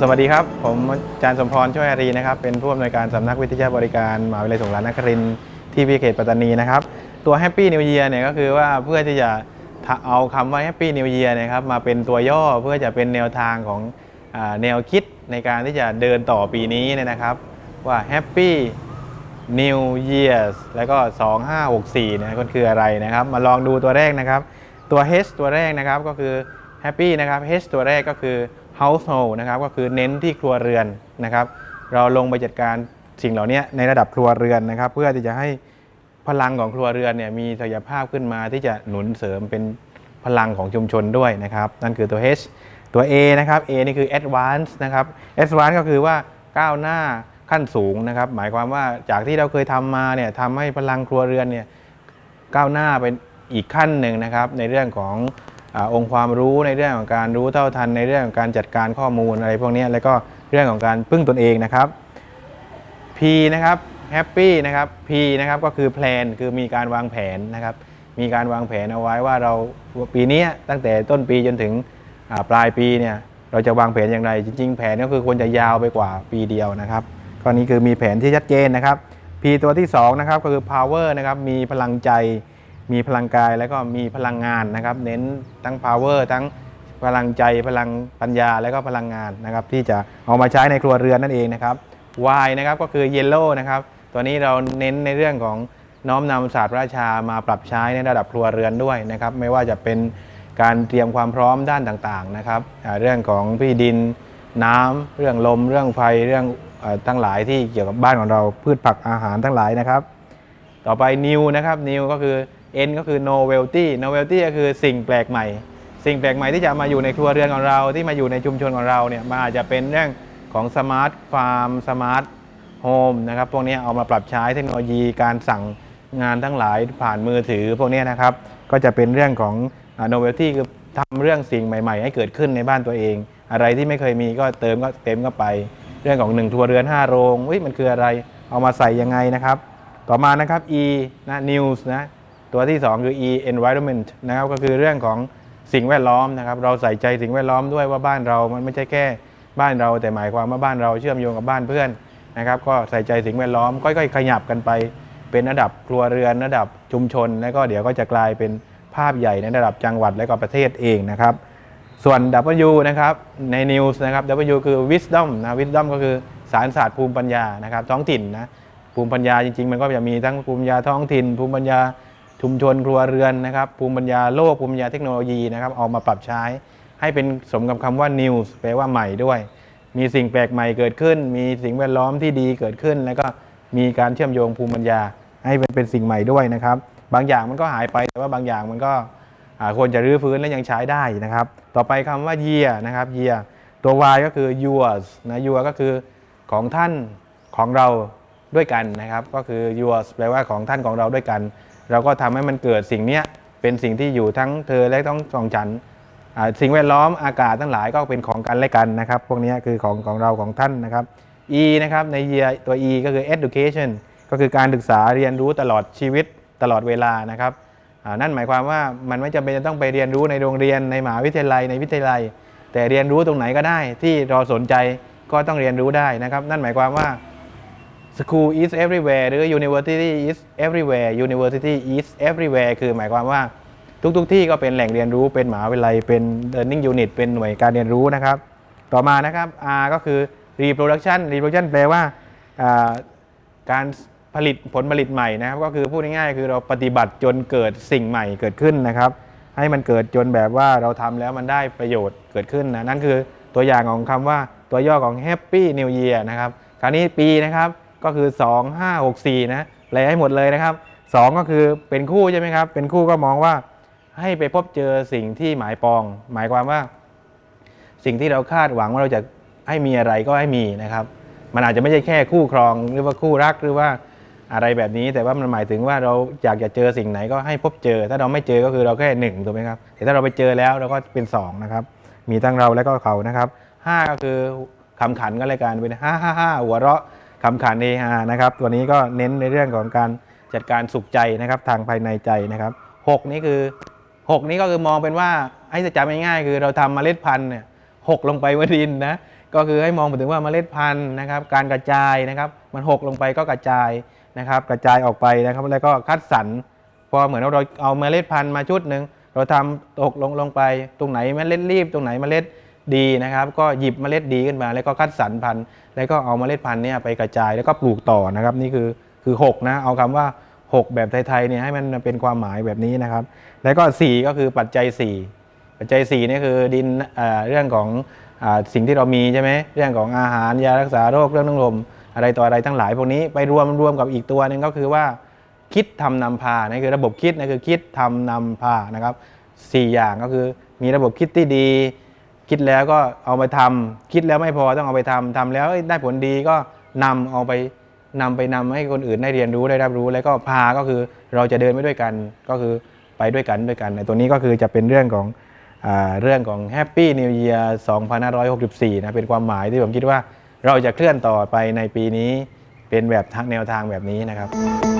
สวัสดีครับ ผมอาจารย์สมพรช่วยอารีนะครับ เป็นผู้อำนวยการสำนักวิทยาบริการมหาวิทยาลัยสงขลานครินทร์ที่พิเขตปัตตานีนะครับ ตัว Happy New Year เนี่ยก็คือว่าเพื่อที่จะเอาคำว่า Happy New Year นะครับมาเป็นตัวย่อเพื่อจะเป็นแนวทางของแนวคิดในการที่จะเดินต่อปีนี้เนี่ยนะครับว่า Happy New Years แล้วก็ 2564เนี่ยก็คืออะไรนะครับ มาลองดูตัวแรกนะครับ ตัว H ตัวแรกนะครับก็คือ Happy นะครับ H ตัวแรกก็คือ household นะครับก็คือเน้นที่ครัวเรือนนะครับ เราลงไปจัดการสิ่งเหล่านี้ในระดับครัวเรือนนะครับ เพื่อที่จะให้พลังของครัวเรือนเนี่ยมีศักยภาพขึ้นมาที่จะหนุนเสริมเป็นพลังของชุมชนด้วยนะครับ นั่นคือตัว H ตัว A นะครับ A นี่คือ advance นะครับ advance ก็คือว่าก้าวหน้าขั้นสูงนะครับ หมายความว่าจากที่เราเคยทำมาเนี่ยทำให้พลังครัวเรือนเนี่ยก้าวหน้าเป็นอีกขั้นหนึ่งนะครับ ในเรื่องของ องค์ความรู้ในเรื่องของการรู้เท่าทันในเรื่องของการจัดการข้อมูลอะไรพวกนี้แล้วก็เรื่องของการพึ่งตนเองนะครับ P นะครับ Happy นะครับ P นะครับก็คือ plan คือมีการวางแผนนะครับ มีการวางแผนเอาไว้ว่าเราปีนี้ตั้งแต่ต้นปีจนถึงปลายปีเนี่ยเราจะวางแผนอย่างไร จริง ๆ แผนก็คือควรจะยาวไปกว่าปีเดียวนะครับข้อนี้คือมีแผนที่ชัดเจนนะครับ P ตัวที่2นะครับก็คือ power นะครับมีพลังใจ มีพลังกายแล้วก็มีพลังงานนะครับ เน้นทั้ง power ทั้งพลังใจพลังปัญญาและก็พลังงานนะครับ ที่จะเอามาใช้ในครัวเรือนนั่นเองนะครับ Y นะครับก็คือ Yellow นะครับตัวนี้เราเน้นในเรื่องของน้อมนำศาสตร์พระราชามาปรับใช้ในระดับครัวเรือนด้วยนะครับ ไม่ว่าจะเป็นการเตรียมความพร้อมด้านต่างๆนะครับเรื่องของพี่ดินน้ำเรื่องลม เรื่องไฟเรื่องอทั้งหลายที่เกี่ยวกับบ้านของเราพืชผักอาหารทั้งหลายนะครับ ต่อไป new นะครับ new ก็คือ n ก็คือ novelty novelty ก็คือสิ่งแปลกใหม่ สิ่งแปลกใหม่ที่จะมาอยู่ในครัวเรือนของเราที่มาอยู่ในชุมชนของเราเนี่ยมันอาจจะเป็นเรื่องของสมาร์ทฟาร์มสมาร์ทโฮมนะครับพวกนี้เอามาปรับใช้เทคโนโลยีการสั่งงานทั้งหลายผ่านมือถือพวกนี้นะครับก็จะเป็นเรื่องของ novelty คือทำเรื่องสิ่งใหม่ ๆ ให้เกิดขึ้นในบ้านตัวเอง อะไรที่ไม่เคยมีก็เติมก็เต็มก็ไป เรื่องของ1ทัวเรือน 5 โรงเฮ้ยมันคืออะไรเอามาใส่ยังไงนะครับ ต่อมานะครับ E นะ news นะ ตัวที่ 2 คือ E environment นะครับก็คือเรื่องของสิ่งแวดล้อมนะครับเราใส่ใจสิ่งแวดล้อมด้วยว่าบ้านเรามันไม่ใช่แค่บ้านเรา แต่หมายความว่าบ้านเราเชื่อมโยงกับบ้านเพื่อนนะครับก็ใส่ใจสิ่งแวดล้อมค่อยๆ ขยับกันไป เป็นระดับครัวเรือนระดับชุมชน แล้วก็เดี๋ยวก็จะกลายเป็นภาพใหญ่ในระดับจังหวัดและก็ประเทศเองนะครับส่วน W นะครับใน News นะครับ W คือ Wisdom นะ Wisdom ก็คือสารศาสตร์ภูมิปัญญานะครับท้องถิ่นนะภูมิปัญญาจริงๆ มันก็จะมีทั้งภูมิปัญญาท้องถิ่น ภูมิปัญญา ชุมชนครัวเรือนนะครับภูมิปัญญาโลกภูมิปัญญาเทคโนโลยีนะครับเอามาปรับใช้ ให้เป็นสมกับคำว่า News แปลว่าใหม่ด้วย มีสิ่งแปลกใหม่เกิดขึ้น มีสิ่งแวดล้อมที่ดีเกิดขึ้น แล้วก็มีการเชื่อมโยงภูมิปัญญา ให้มันเป็นสิ่งใหม่ด้วยนะครับ บางอย่างมันก็หายไปแต่ว่าบางอย่างมันก็ควรจะรื้อฟื้นและยังใช้ได้นะครับ ต่อไปคำว่า year นะครับ year ตัว y ก็คือ yours นะ your ก็คือของท่านของเราด้วยกันนะครับ ก็คือ yours แปลว่าของท่านของเราด้วยกัน เราก็ทำให้มันเกิดสิ่งเนี้ยเป็นสิ่งที่อยู่ทั้งเธอและต้องสองฉันสิ่งแวดล้อมอากาศทั้งหลายก็เป็นของกันและกันนะครับ พวกนี้คือของของเราของท่านนะครับ e นะครับใน year ตัว e ก็คือ education ก็คือการศึกษาเรียนรู้ตลอดชีวิตตลอดเวลานะครับนั่นหมายความว่ามันไม่จำเป็นจะต้องไปเรียนรู้ในโรงเรียนในมหาวิทยาลัยในวิทยาลัย แต่เรียนรู้ตรงไหนก็ได้ที่เราสนใจก็ต้องเรียนรู้ได้นะครับ นั่นหมายความว่า school is everywhere หรือ university is everywhere university is everywhere คือหมายความว่าทุกๆทที่ก็เป็นแหล่งเรียนรู้เป็นมหาวิทยาลัยเป็น learning unit เป็นหน่วยการเรียนรู้นะครับ ต่อมานะครับ R ก็คือ reproduction reproduction แปลว่าอ่าการผลิตผลผลิตใหม่นะครับ ก็คือพูดง่ายๆคือเราปฏิบัติจนเกิดสิ่งใหม่เกิดขึ้นนะครับ ให้มันเกิดจนแบบว่าเราทำแล้วมันได้ประโยชน์เกิดขึ้นนะนั่นคือตัวอย่างของคำว่าตัวย่อของ Happy New Year นะครับ คราวนี้ปีนะครับ ก็คือ 2564 นะแปลให้หมดเลยนะครับ 2 ก็คือเป็นคู่ใช่ไหมครับ เป็นคู่ก็มองว่าให้ไปพบเจอสิ่งที่หมายปอง หมายความว่า สิ่งที่เราคาดหวังว่าเราจะให้มีอะไรก็ให้มีนะครับ มันอาจจะไม่ใช่แค่คู่ครองหรือว่าคู่รักหรือว่าอะไรแบบนี้ แต่ว่ามันหมายถึงว่าเราอยากจะเจอสิ่งไหนก็ให้พบเจอ ถ้าเราไม่เจอก็คือเราแค่หนึ่งถูกไหมครับแต่ถ้าเราไปเจอแล้วเราก็เป็นสองนะครับมีทั้งเราและก็เขานะครับห้าก็คือคำขันก็รายการเป็นห้าห้าห้าหัวเราะ คำขันเฮฮานะครับ ตัวนี้ก็เน้นในเรื่องของการจัดการสุขใจนะครับ ทางภายในใจนะครับหกนี่คือหกนี้ก็คือมองเป็นว่าให้จะจำง่ายๆคือเราทำเมล็ดพันธุ์เนี่ยหกลงไปบนดินนะก็คือให้มองไปถึงว่าเมล็ดพันธุ์นะครับ การกระจายนะครับ มันหกลงไปก็กระจายนะครับ กระจายออกไปนะครับ แล้วก็คัดสรรพอเหมือนเราเอาเมล็ดพันธุ์มาชุดหนึ่งเราทำตกลงลงไป ตรงไหนเมล็ดรีบ ตรงไหนเมล็ด ดีนะครับก็หยิบเมล็ดดีขึ้นมา แล้วก็คัดสรรพันธุ์ แล้วก็เอาเมล็ดพันธุ์เนี่ยไปกระจายแล้วก็ปลูกต่อนะครับนี่คือคือหกนะเอาคำว่าหกแบบไทยๆเนี่ยให้มันเป็นความหมายแบบนี้นะครับ แล้วก็สี่ก็คือปัจจัยสี่ปัจจัย4นี่คือดินเรื่องของอสิ่งที่เรามีใช่ไหมเรื่องของอาหารยารักษาโรคเรื่องน้ำลมอะไรต่ออะไรทั้งหลายพวกนี้ไปรวมรวมกับอีกตัวหนึ่งก็คือว่าคิดทำนำพานี่คือระบบคิดนี่คือคิดทำนำพานะครับสี่อย่างก็คือมีระบบคิดที่ดี คิดแล้วก็เอาไปทำคิดแล้วไม่พอต้องเอาไปทำทำแล้วได้ผลดีก็นำเอาไปนำไปนำให้คนอื่นได้เรียนรู้ได้รับรู้ แล้วก็พาก็คือเราจะเดินไปด้วยกันก็คือไปด้วยกันด้วยกันในตัวนี้ก็คือจะเป็นเรื่องของอเรื่องของ Happy New Year 2564 นะเป็นความหมายที่ผมคิดว่าเราจะเคลื่อนต่อไปในปีนี้เป็นแบบทางแนวทางแบบนี้นะครับ